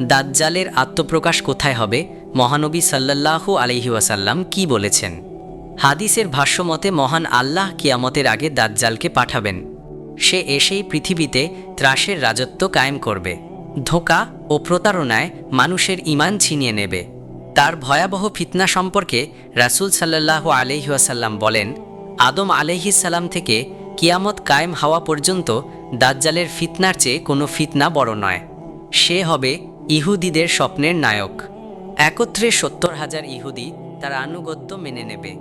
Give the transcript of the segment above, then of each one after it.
দাজ্জালের আত্মপ্রকাশ কোথায় হবে? মহানবী সাল্লাল্লাহু আলহি ওয়াসাল্লাম কি বলেছেন? হাদিসের ভাষ্যমতে, মহান আল্লাহ কিয়ামতের আগে দাজ্জালকে পাঠাবেন। সে এসেই পৃথিবীতে ত্রাসের রাজত্ব কায়েম করবে। ধোকা ও প্রতারণায় মানুষের ইমান ছিনিয়ে নেবে। তার ভয়াবহ ফিতনা সম্পর্কে রাসূল সাল্লাল্লাহু আলহি ওয়াসাল্লাম বলেন, আদম আলহিসাল্লাম থেকে কিয়ামত কায়েম হওয়া পর্যন্ত দাজ্জালের ফিতনার চেয়ে কোনো ফিতনা বড় নয়। সে হবে ইহুদিদের স্বপ্নের নায়ক। একত্রে সত্তর হাজার ইহুদি তার আনুগত্য মেনে নেবে।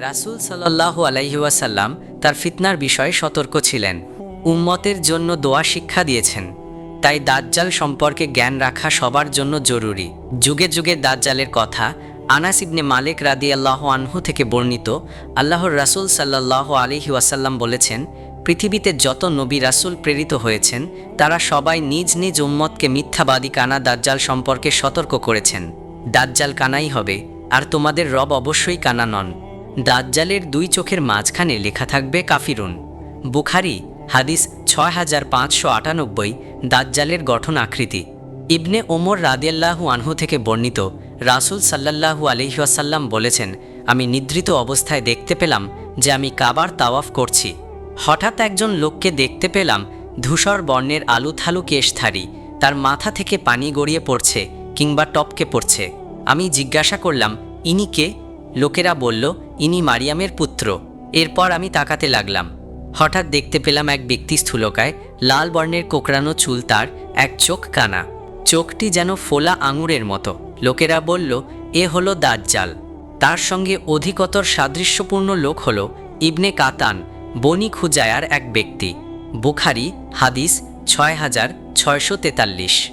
রাসূল সাল্লাল্লাহু আলাইহুয়াসাল্লাম তার ফিতনার বিষয়ে সতর্ক ছিলেন। উম্মতের জন্য দোয়া শিক্ষা দিয়েছেন। তাই দাজ্জাল সম্পর্কে জ্ঞান রাখা সবার জন্য জরুরি। যুগে যুগে দাজ্জালের কথা আনাস ইবনে মালিক রাদি আল্লাহ আনহু থেকে বর্ণিত আল্লাহর রাসূল সাল্লাহ আলিহি ওয়াসাল্লাম বলেছেন পৃথিবীতে যত নবী রাসূল প্রেরিত হয়েছেন, তারা সবাই নিজ নিজ উম্মতকে মিথ্যাবাদী কানা দাজ্জাল সম্পর্কে সতর্ক করেছেন। দাজ্জাল কানাই হবে, আর তোমাদের রব অবশ্যই কানা নন। দাজ্জালের দুই চোখের মাঝখানে লেখা থাকবে কাফিরুন। বুখারি, হাদিস ছয় হাজার পাঁচশো আটানব্বই, দাজ্জালের গঠন আকৃতি। ইবনে ওমর রাদিয়াল্লাহু আনহু থেকে বর্ণিত, রাসূল সাল্লাল্লাহু আলহিহাসাল্লাম বলেছেন, আমি নিদ্রিত অবস্থায় দেখতে পেলাম যে আমি কাবার তাওয়াফ করছি। হঠাৎ একজন লোককে দেখতে পেলাম ধূসর বর্ণের আলু আলুথালু কেশধারী। তার মাথা থেকে পানি গড়িয়ে পড়ছে কিংবা টপকে পড়ছে। আমি জিজ্ঞাসা করলাম, ইনি কে? লোকেরা বলল, ইনি মারিয়ামের পুত্র। এরপর আমি তাকাতে লাগলাম। হঠাৎ দেখতে পেলাম এক ব্যক্তি স্থূলকায়, লাল বর্ণের কোকড়ানো চুল তার এক চোখ কানা। চোখটি যেন ফোলা আঙুরের মতো। লোকেরা বলল, এ হলো দাজ্জাল। তার সঙ্গে অধিকতর সাদৃশ্যপূর্ণ লোক হল ইবনে কাতান বনি খুজায়ার এক ব্যক্তি। বুখারি, হাদিস ছয় হাজার ছয়শো তেতাল্লিশ।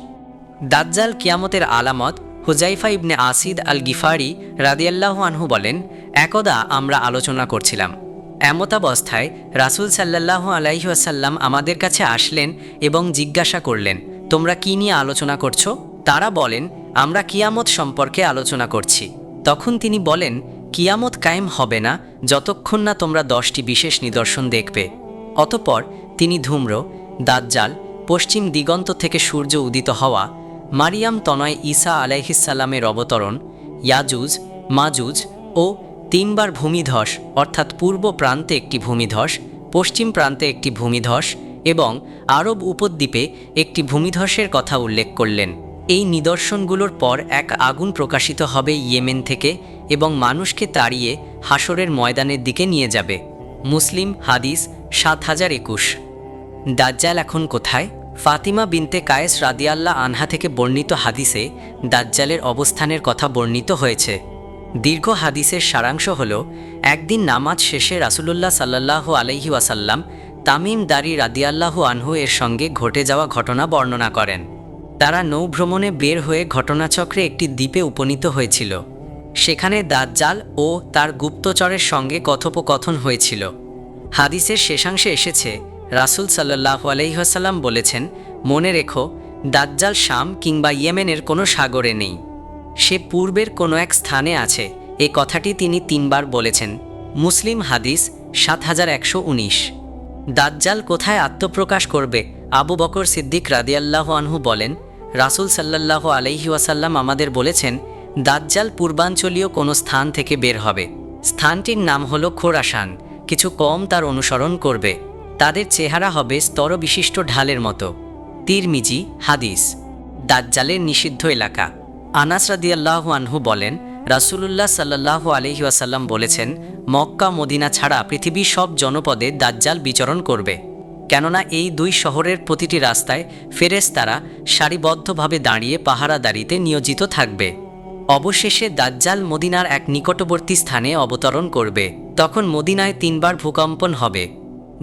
দাজ্জাল কিয়ামতের আলামত হুজাইফা ইবনে আসিদ আল গিফারি রাদিয়াল্লাহু আনহু বলেন, একদা আমরা আলোচনা করছিলাম। এমতাবস্থায় রাসূল সাল্লাল্লাহু আলাইহি ওয়াসাল্লাম আমাদের কাছে আসলেন এবং জিজ্ঞাসা করলেন, তোমরা কি নিয়ে আলোচনা করছ? তারা বলেন, আমরা কিয়ামত সম্পর্কে আলোচনা করছি। তখন তিনি বলেন কিয়ামত কায়েম হবে না যতক্ষণ না তোমরা দশটি বিশেষ নিদর্শন দেখবে। অতপর তিনি ধূম্র, দাজ্জাল, পশ্চিম দিগন্ত থেকে সূর্য উদিত হওয়া, মারিয়াম তনয় ঈসা আলাইহিসাল্লামের অবতরণ, ইয়াজুজ, মাজুজ ও তিনবার ভূমিধস, অর্থাৎ পূর্ব প্রান্তে একটি ভূমিধস, পশ্চিম প্রান্তে একটি ভূমিধস এবং আরব উপদ্বীপে একটি ভূমিধসের কথা উল্লেখ করলেন। এই নিদর্শনগুলোর পর এক আগুন প্রকাশিত হবে ইয়েমেন থেকে এবং মানুষকে তাড়িয়ে হাসরের ময়দানের দিকে নিয়ে যাবে। মুসলিম হাদিস সাত হাজার একুশ। দাজ্জাল এখন কোথায়? ফাতিমা বিনতে কায়েস রাদিয়াল্লাহ আনহা থেকে বর্ণিত হাদিসে দাজ্জালের অবস্থানের কথা বর্ণিত হয়েছে। দীর্ঘ হাদিসের সারাংশ হল, একদিন নামাজ শেষে রাসুলুল্লাহ সাল্লাহ আলহি ওয়াসাল্লাম তামিম দারি রাদিয়াল্লাহু আনহু এর সঙ্গে ঘটে যাওয়া ঘটনা বর্ণনা করেন। তারা নৌভ্রমণে বের হয়ে ঘটনাচক্রে একটি দ্বীপে উপনীত হয়েছিল। সেখানে দাজ্জাল ও তার গুপ্তচরের সঙ্গে কথোপকথন হয়েছিল। হাদিসের শেষাংশে এসেছে, রাসুল সাল্লাহ আলহিহাসাল্লাম বলেছেন, মনে রেখো, দাজ্জাল শাম কিংবা ইয়েমেনের কোনো সাগরে নেই। সে পূর্বের কোনো এক স্থানে আছে। এ কথাটি তিনি তিনবার বলেছেন। মুসলিম হাদিস সাত হাজার একশো উনিশ। দাজ্জাল কোথায় আত্মপ্রকাশ করবে? আবু বকর সিদ্দিক রাদিয়াল্লাহ আনহু বলেন রাসুল সাল্লাহ আলহি ওয়াসাল্লাম আমাদের বলেছেন, দাজ্জাল পূর্বাঞ্চলীয় কোনো স্থান থেকে বের হবে। স্থানটির নাম হলো খোরাসান। কিছু কম তার অনুসরণ করবে। তাদের চেহারা হবে স্তরবিশিষ্ট ঢালের মতো। তিরমিজি, হাদিস। দাজ্জালের নিষিদ্ধ এলাকা। আনাস রাদিয়াল্লাহ আনহু বলেন, রাসূলুল্লাহ সাল্লাল্লাহু আলহি ওয়াসাল্লাম বলেছেন, মক্কা, মদিনা ছাড়া পৃথিবীর সব জনপদে দাজ্জাল বিচরণ করবে। কেননা এই দুই শহরের প্রতিটি রাস্তায় ফেরেশতারা সারিবদ্ধভাবে দাঁড়িয়ে পাহারাদারিতে নিয়োজিত থাকবে। অবশেষে দাজ্জাল মদিনার এক নিকটবর্তী স্থানে অবতরণ করবে। তখন মদিনায় তিনবার ভূকম্পন হবে,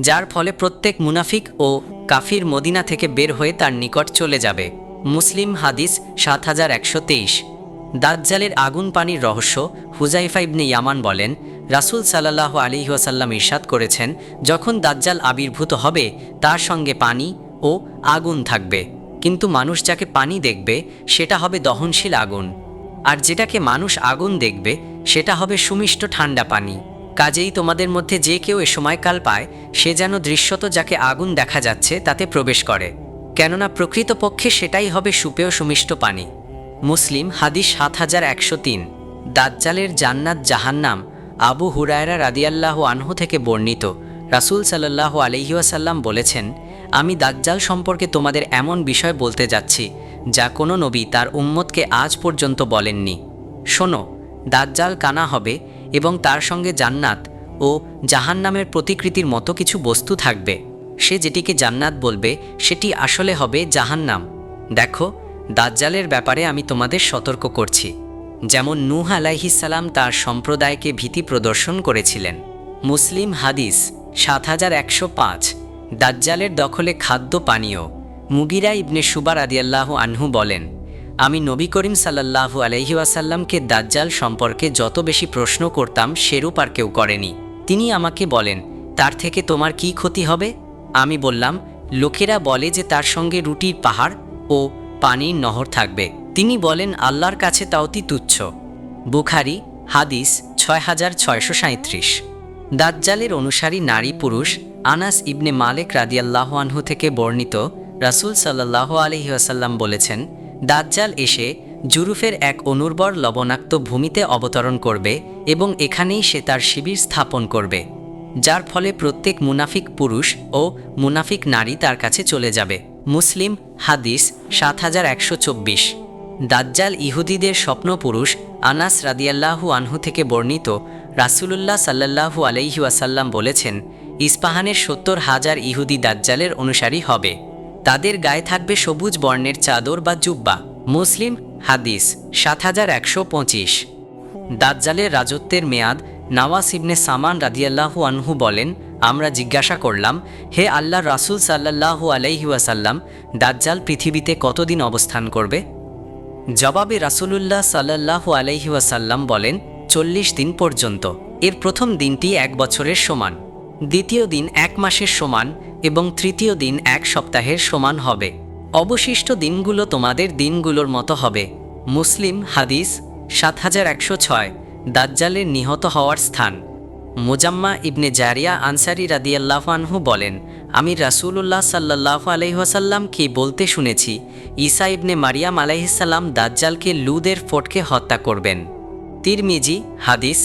যার ফলে প্রত্যেক মুনাফিক ও কাফির মদিনা থেকে বের হয়ে তার নিকট চলে যাবে। মুসলিম হাদিস সাত হাজার একশো তেইশ। দাজ্জালের আগুন পানির রহস্য হুজাইফা ইবনে ইয়ামান বলেন রাসূল সাল্লাহ আলী ওয়াসাল্লাম ইরশাদ করেছেন, যখন দাজ্জাল আবির্ভূত হবে, তার সঙ্গে পানি ও আগুন থাকবে। কিন্তু মানুষ যাকে পানি দেখবে, সেটা হবে দহনশীল আগুন। আর যেটাকে মানুষ আগুন দেখবে, সেটা হবে সুমিষ্ট ঠান্ডা পানি। কাজেই তোমাদের মধ্যে যে কেউ এ সময়কাল পায়, সে যেন দৃশ্যত যাকে আগুন দেখা যাচ্ছে, তাতে প্রবেশ করে। কেননা প্রকৃতপক্ষে সেটাই হবে সুপেয় সুমিষ্ট পানি। মুসলিম হাদিস সাত হাজার একশো তিন। দাজ্জালের জান্নাত জাহান্নাম আবু হুরায়রা রাদিয়াল্লাহ আনহু থেকে বর্ণিত। রাসূল সাল্লাহ আলহিউসাল্লাম বলেছেন, আমি দাজ্জাল সম্পর্কে তোমাদের এমন বিষয় বলতে যাচ্ছি, যা কোনো নবী তার উম্মতকে আজ পর্যন্ত বলেননি। শোনো, দাজ্জাল কানা হবে এবং তার সঙ্গে জান্নাত ও জাহান্নামের প্রতিকৃতির মতো কিছু বস্তু থাকবে। সে যেটিকে জান্নাত বলবে, সেটি আসলে হবে জাহান্নাম। দেখো, দাজ্জালের ব্যাপারে আমি তোমাদের সতর্ক করছি। যেমন নূহ আলাইহিসাল্লাম তার সম্প্রদায়কে ভীতি প্রদর্শন করেছিলেন। মুসলিম হাদিস সাত হাজার একশো পাঁচ, দাজ্জালের দখলে খাদ্য পানীয়। মুগিরা ইবনে সুবার আদিয়াল্লাহ আনহু বলেন, আমি নবী করিম সাল্লাল্লাহু আলহি ওয়াসাল্লামকে দাজ্জাল সম্পর্কে যত বেশি প্রশ্ন করতাম, সেরূপ আর কেউ করেনি। তিনি আমাকে বলেন, তার থেকে তোমার কি ক্ষতি হবে? আমি বললাম, লোকেরা বলে যে তার সঙ্গে রুটির পাহাড় ও পানির নহর থাকবে। তিনি বলেন, আল্লাহর কাছে তা অতি তুচ্ছ। বুখারি, হাদিস ছয় হাজার ছয়শো সাঁত্রিশ দাজ্জালের অনুসারী নারী পুরুষ আনাস ইবনে মালেক রাদিয়াল্লাহ আনহু থেকে বর্ণিত রাসূল সাল্লাহ আলহি আসাল্লাম বলেছেন, দাজ্জাল এসে জুরুফের এক অনুর্বর লবণাক্ত ভূমিতে অবতরণ করবে এবং এখানেই সে তার শিবির স্থাপন করবে, যার ফলে প্রত্যেক মুনাফিক পুরুষ ও মুনাফিক নারী তার কাছে চলে যাবে। মুসলিম, হাদিস সাত হাজার একশো চব্বিশ। দাজ্জাল ইহুদিদের স্বপ্নপুরুষ আনাস রাদিয়াল্লাহু আনহু থেকে বর্ণিত রাসূলুল্লাহ সাল্লাল্লাহু আলাইহি ওয়াসাল্লাম বলেছেন, ইস্পাহানের সত্তর হাজার ইহুদি দাজ্জালের অনুসারী হবে। তাদের গায়ে থাকবে সবুজ বর্ণের চাদর বা জুব্বা। মুসলিম, হাদিস, সাত হাজার একশো পঁচিশ। দাজ্জালের রাজত্বের মেয়াদ নওয়াস ইবনে সামান রাদিয়াল্লাহু আনহু বলেন, আমরা জিজ্ঞাসা করলাম, হে আল্লাহ রাসূল সাল্লাল্লাহু আলাইহি ওয়াসাল্লাম, দাজ্জাল পৃথিবীতে কতদিন অবস্থান করবে? জবাবে রাসূলুল্লাহ সাল্লাল্লাহু আলাইহি ওয়াসাল্লাম বলেন, চল্লিশ দিন পর্যন্ত। এর প্রথম দিনটি এক বছরের সমান। দ্বিতীয় দিন এক মাসের সমান এবং তৃতীয় দিন এক সপ্তাহের সমান হবে। অবশিষ্ট দিনগুলো তোমাদের দিনগুলোর মতো হবে। মুসলিম হাদিস সাত হাজার একশো ছয়, দাজ্জালের নিহত হওয়ার স্থান। মোজাম্মা ইবনে জারিয়া আনসারি রাদিয়াল্লাহ আনহু বলেন আমি রাসূলুল্লাহ সাল্লাহ আলহিহাসাল্লামকে বলতে শুনেছি, ঈসা ইবনে মারিয়াম আলাইহিসাল্লাম দাজ্জালকে লুদের ফটকে হত্যা করবেন। তিরমিজি, হাদিস,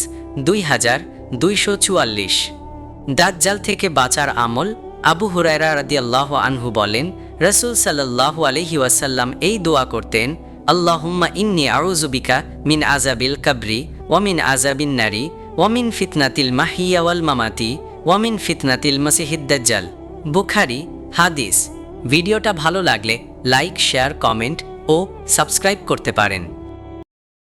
দুই হাজার দুইশো চুয়াল্লিশ। দাজ্জাল থেকে বাঁচার আমল, আবু হুরায়রা রাদিয়াল্লাহ আনহু বলেন, রসুল সাল্লাহ আলহি ওয়াসাল্লাম এই দোয়া করতেন, আল্লাহুম্মা ইন্নি আউজুবিকা মিন আজাবিল কাবরি ওয়ামিন আজাবিন নারী ওয়ামিন ফিতনাতিল মাহিয়াওয়াল মামাতি ওয়ামিন ফিতনাতিল মাসিহিদ্দাজ্জাল বুখারি হাদিস। ভিডিওটা ভালো লাগলে লাইক শেয়ার কমেন্ট ও সাবস্ক্রাইব করতে পারেন।